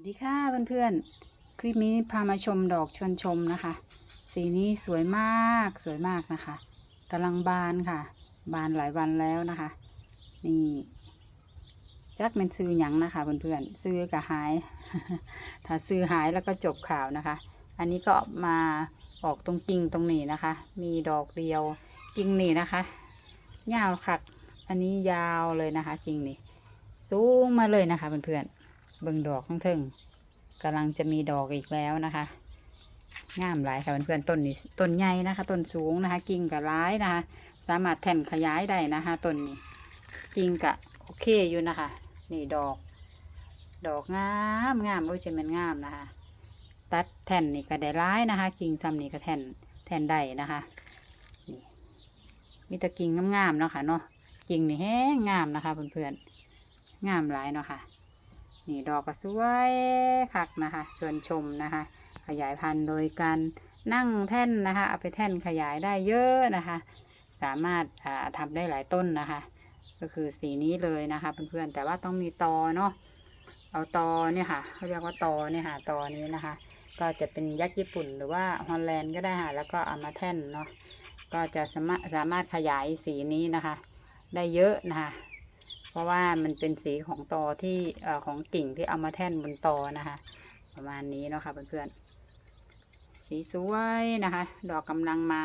สวัสดีค่ะเพื่อนๆ คลิปนี้พามาชมดอกชวนชมนะคะ สีนี้สวยมากสวยมากนะคะกำลังบานค่ะ บานหลายวันแล้วนะคะ นี่จักเป็นซื้อหยังนะคะเพื่อนๆซื้อกะหาย ถ้าซื้อหายแล้วก็จบข่าวนะคะ อันนี้ก็มาออกตรงกิ่งตรงนี้นะคะ มีดอกเดียวกิ่งนี่นะคะยาวขัดอันนี้ยาวเลยนะคะ กิ่งนี่สูงมาเลยนะคะเพื่อนๆ เบิ่งดอกข้างเทิงกำลังจะมีดอกอีกแล้วนะคะงามหลายค่ะเพื่อนๆต้นนี้ต้นใหญ่นะคะต้นสูงนะคะ กิ่งกับร้ายนะคะ สามารถแผ่นขยายได้นะคะต้นนี้ กิ่งกะโอเคอยู่นะคะ นี่ดอก ดอกงามงามโอ้ยจะเป็นงามนะคะ ตัดแท่นนี่ก็ได้ร้ายนะคะ กิ่งซ้ำนี่ก็แท่นแท่นได้นะคะนี่มีแต่กิ่งงามๆเนาะค่ะเนาะกิ่งนี่แห้งงามนะคะเพื่อนๆงามหลายเนาะค่ะ นี่ดอกก็สวยคักนะคะชวนชมนะคะ ขยายพันธุ์โดยการนั่งแท่นนะคะ เอาไปแท่นขยายได้เยอะนะคะ สามารถาทำได้หลายต้นนะคะ ก็คือสีนี้เลยนะคะเพื่อนๆแต่ว่าต้องมีตอเนาะเอาตอเนี่ยค่ะเขาเรียกว่าตอเนี่ยค่ะตอนี้นะคะ ก็จะเป็นยักษ์ญี่ปุ่นหรือว่าฮอลแลนด์ก็ได้ค่ะแล้วก็เอามาแท่นเนาะก็จะสามารถสามารถขยายสีนี้นะคะ ได้เยอะนะคะ เพราะว่ามันเป็นสีของตอที่อของกิ่งที่เอามาแท่นบนตอนะคะ ประมาณนี้เนาะค่ะเพื่อนๆสีสวยนะคะ ดอกกำลังมา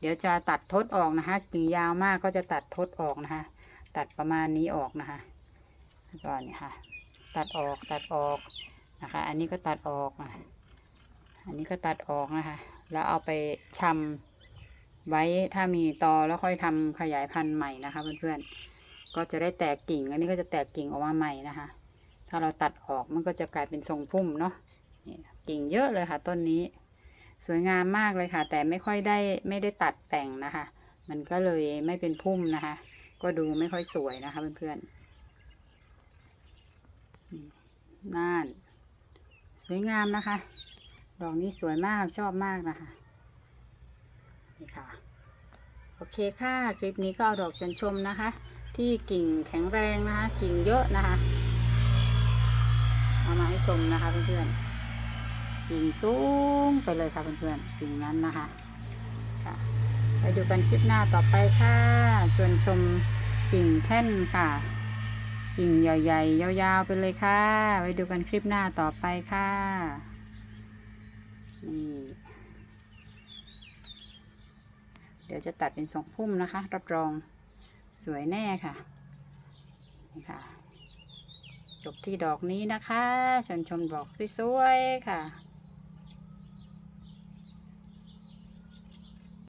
เดี๋ยวจะตัดทดออกนะคะ กิ่งยาวมากก็จะตัดทดออกนะคะ ตัดประมาณนี้ออกนะคะแล้วก็นี่ค่ะ ตัดออกตัดออกนะคะ อันนี้ก็ตัดออกนะอันนี้ก็ตัดออกนะคะ แล้วเอาไปชำไว้ถ้ามีตอแล้วค่อยทำขยายพันธุ์ใหม่นะคะเพื่อนๆ ก็จะได้แตกกิ่ง อันนี้ก็จะแตกกิ่งออกมาใหม่นะคะ ถ้าเราตัดออกมันก็จะกลายเป็นทรงพุ่มเนาะนี่กิ่งเยอะเลยค่ะ ต้นนี้ สวยงามมากเลยค่ะ แต่ไม่ค่อยได้ไม่ได้ตัดแต่งนะคะ มันก็เลยไม่เป็นพุ่มนะคะ ก็ดูไม่ค่อยสวยนะคะเพื่อนๆนี่น่านสวยงามนะคะ ดอกนี้สวยมากชอบมากนะคะ นี่ค่ะ โอเคค่ะ คลิปนี้ก็เอาดอกชวนชมนะคะ ที่กิ่งแข็งแรงนะคะ กิ่งเยอะนะคะ เอามาให้ชมนะคะเพื่อนๆ กิ่งสูงไปเลยค่ะเพื่อนๆ กิ่งนั้นนะคะค่ะไปดูกันคลิปหน้าต่อไปค่ะชวนชมกิ่งแท่นค่ะ กิ่งใหญ่ๆ ยาวๆ ไปเลยค่ะ ไปดูกันคลิปหน้าต่อไปค่ะ นี่เดี๋ยวจะตัดเป็นทรงพุ่มนะคะ รับรอง สวยแน่ค่ะนี่ค่ะ จบที่ดอกนี้นะคะชนชมดอกสวยๆค่ะ